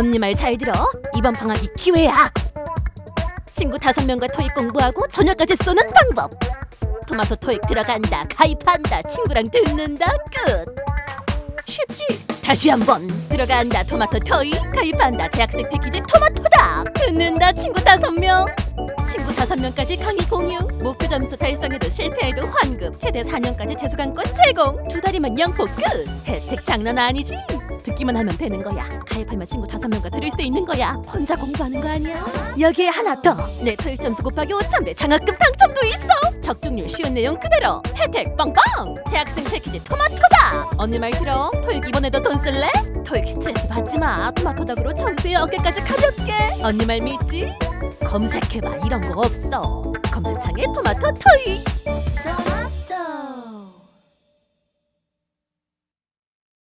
언니 말 잘 들어. 이번 방학이 기회야. 친구 다섯 명과 토익 공부하고 저녁까지 쏘는 방법. 토마토 토익 들어간다. 가입한다. 친구랑 듣는다. 끝. 쉽지? 다시 한번 들어간다. 토마토 토익 가입한다. 대학생 패키지 토마토다. 듣는다. 친구 다섯 명. 친구 다섯 명까지 강의 공유. 목표 점수 달성해도 실패해도 환급. 최대 4년까지 재수강권 제공. 두 달이면 영포 끝. 혜택 장난 아니지? 듣기만 하면 되는 거야. 가입하면 친구 다섯 명과 들을 수 있는 거야. 혼자 공부하는 거 아니야? 여기에 하나 더. 내 토익 점수 곱하기 5,000배 장학금 당첨도 있어. 적중률 쉬운 내용 그대로. 혜택 빵빵. 대학생 패키지 토마토다. 언니 말 들어. 토익 이번에도 돈 쓸래? 토익 스트레스 받지 마. 토마토 덕으로 점수에 어깨까지 가볍게. 언니 말 믿지? 검색해봐 이런 거 없어. 검색창에 토마토 토익.